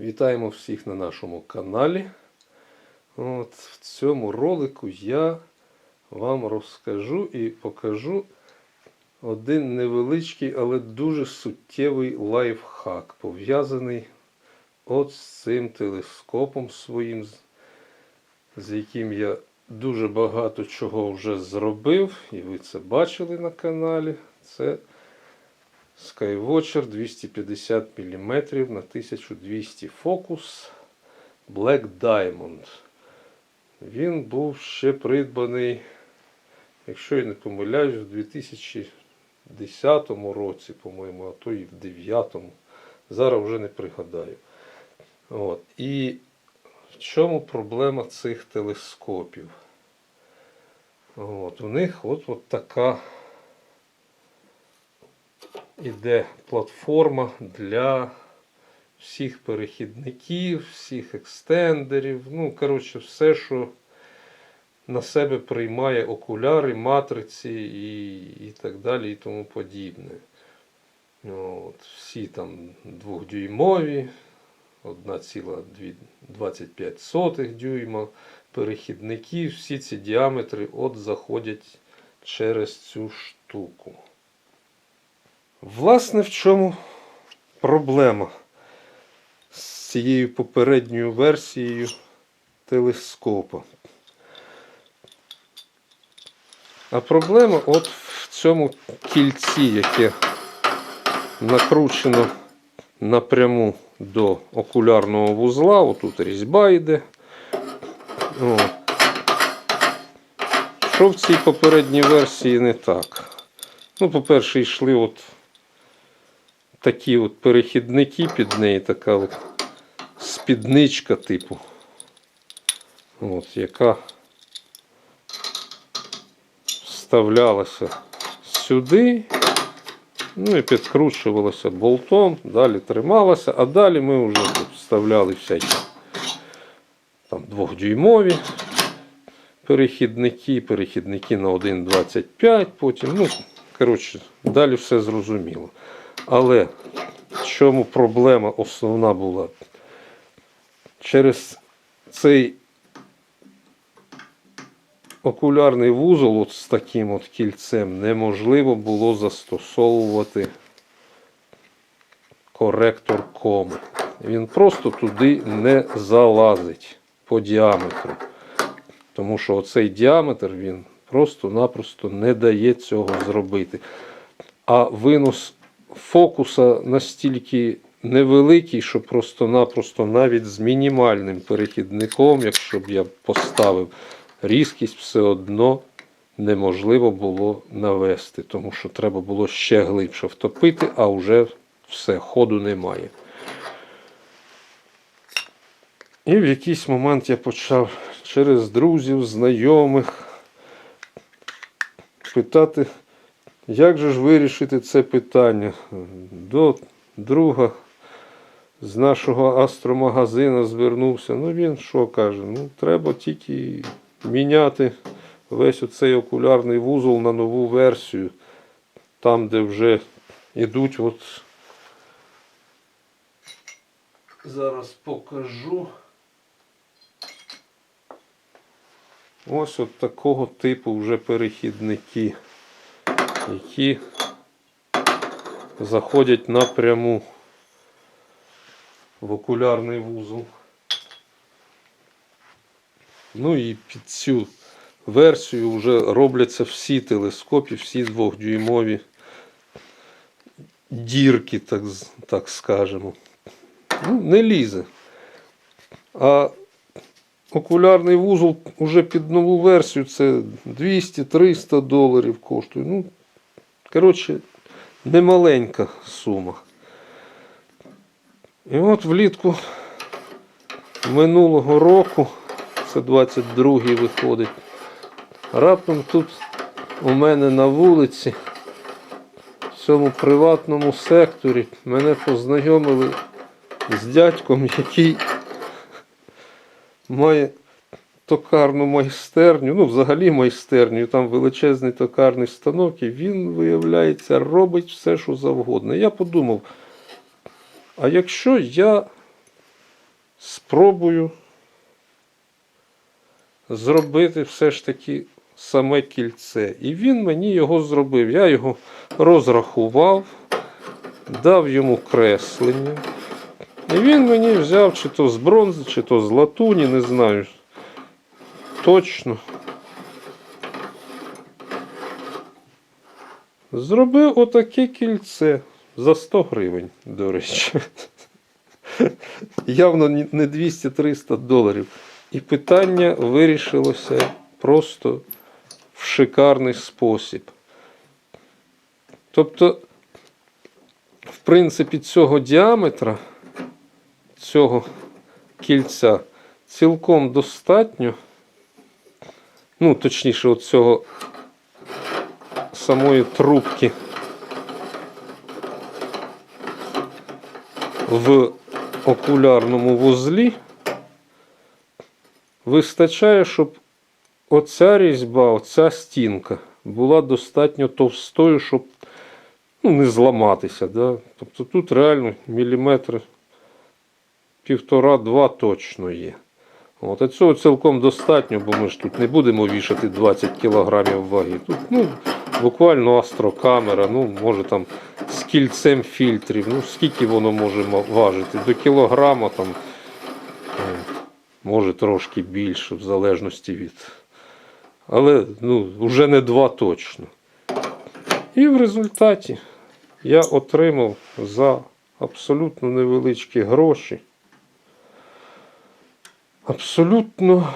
Вітаємо всіх на нашому каналі. От, в цьому ролику я вам розкажу і покажу один невеличкий, але дуже суттєвий лайфхак, пов'язаний от з цим телескопом своїм, з- яким я дуже багато чого вже зробив, і ви це бачили на каналі. Це Skywatcher 250 мм на 1200 фокус Black Diamond. Він був ще придбаний, якщо я не помиляюсь, в 2010 році, по-моєму, а то і в 2009. Зараз вже не пригадаю. От. І в чому проблема цих телескопів? От. У них от, от така іде платформа для всіх перехідників, всіх екстендерів. Ну, коротше, все, що на себе приймає окуляри, матриці і, і так далі, і тому подібне. От, всі там двохдюймові, 1,25 дюйма перехідники, всі ці діаметри от заходять через цю штуку. Власне, в чому проблема з цією попередньою версією телескопа? А проблема от в цьому кільці, яке накручено напряму до окулярного вузла. Отут різьба йде. О. Що в цій попередній версії не так? Ну, по-перше, йшли от такі от перехідники під неї, така от спідничка типу. От, яка вставлялася сюди. Ну і підкручувалася болтом, далі трималася, а далі ми вже тут вставляли всякі там двохдюймові перехідники, перехідники на 1,25, потім, ну, коротше, далі все зрозуміло. Але в чому проблема основна була? Через цей окулярний вузол от з таким от кільцем неможливо було застосовувати коректор коми. Він просто туди не залазить по діаметру. Тому що оцей діаметр він просто-напросто не дає цього зробити. А винос фокуса настільки невеликий, що просто-напросто навіть з мінімальним перехідником, якщо б я поставив різкість, все одно неможливо було навести, тому що треба було ще глибше втопити, а вже все, ходу немає. І в якийсь момент я почав через друзів, знайомих питати, як же ж вирішити це питання. До друга з нашого астромагазину звернувся. Ну він що каже? Ну, треба тільки міняти весь оцей окулярний вузол на нову версію. Там, де вже йдуть от. Зараз покажу. Ось от такого типу вже перехідники, які заходять напряму в окулярний вузол. Ну і під цю версію вже робляться всі телескопи, всі двохдюймові дірки, так, так скажемо. Ну, не лізе. А окулярний вузол уже під нову версію це 200-300 доларів коштує. Ну, коротше, немаленька сума. І от влітку минулого року, це 22-й виходить, раптом тут у мене на вулиці, в цьому приватному секторі, мене познайомили з дядьком, який має токарну майстерню, ну взагалі майстерню, там величезний токарний станок, і він, виявляється, робить все, що завгодно. Я подумав, а якщо я спробую зробити все ж таки саме кільце. І він мені його зробив. Я його розрахував, дав йому креслення. І він мені взяв чи то з бронзи, чи то з латуні, не знаю точно. Зробив отаке кільце за 100 гривень, до речі. Явно не 200-300 доларів. І питання вирішилося просто в шикарний спосіб. Тобто, в принципі, цього діаметра, цього кільця цілком достатньо. Ну, точніше, от цього самої трубки в окулярному вузлі вистачає, щоб оця різьба, оця стінка була достатньо товстою, щоб ну, не зламатися. Да? Тобто тут реально міліметр півтора-два точно є. От, а цього цілком достатньо, бо ми ж тут не будемо вішати 20 кілограмів ваги. Тут ну, буквально астрокамера, ну, може там з кільцем фільтрів. Ну, скільки воно може важити? До кілограма там, може трошки більше, в залежності від. Але ну, вже не два точно. І в результаті я отримав за абсолютно невеличкі гроші абсолютно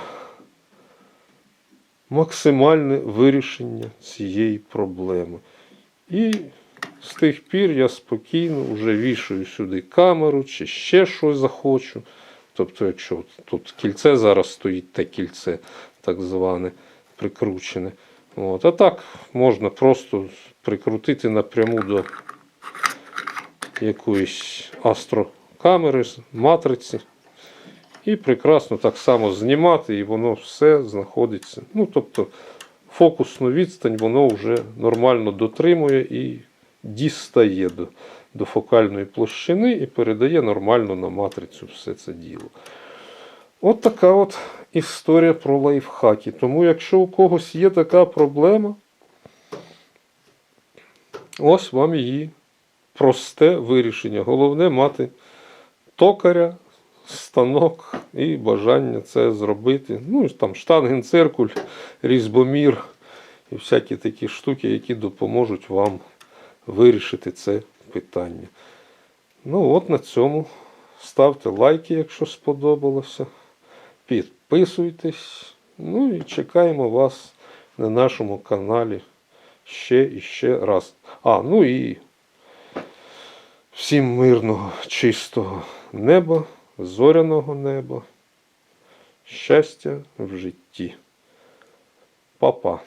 максимальне вирішення цієї проблеми. І з тих пір я спокійно вже вішаю сюди камеру чи ще щось захочу. Тобто, якщо тут кільце зараз стоїть, те кільце так зване прикручене. От. А так можна просто прикрутити напряму до якоїсь астрокамери, матриці. І прекрасно так само знімати, і воно все знаходиться. Ну, тобто, фокусну відстань воно вже нормально дотримує і дістає до, до фокальної площини і передає нормально на матрицю все це діло. От така от історія про лайфхаки. Тому, якщо у когось є така проблема, ось вам її просте вирішення. Головне мати токаря, станок і бажання це зробити. Ну, там штангенциркуль, різьбомір і всякі такі штуки, які допоможуть вам вирішити це питання. Ну, от на цьому. Ставте лайки, якщо сподобалося. Підписуйтесь. Ну і чекаємо вас на нашому каналі ще і ще раз. А, ну і всім мирного, чистого неба, зоряного неба, щастя в житті. Па-па.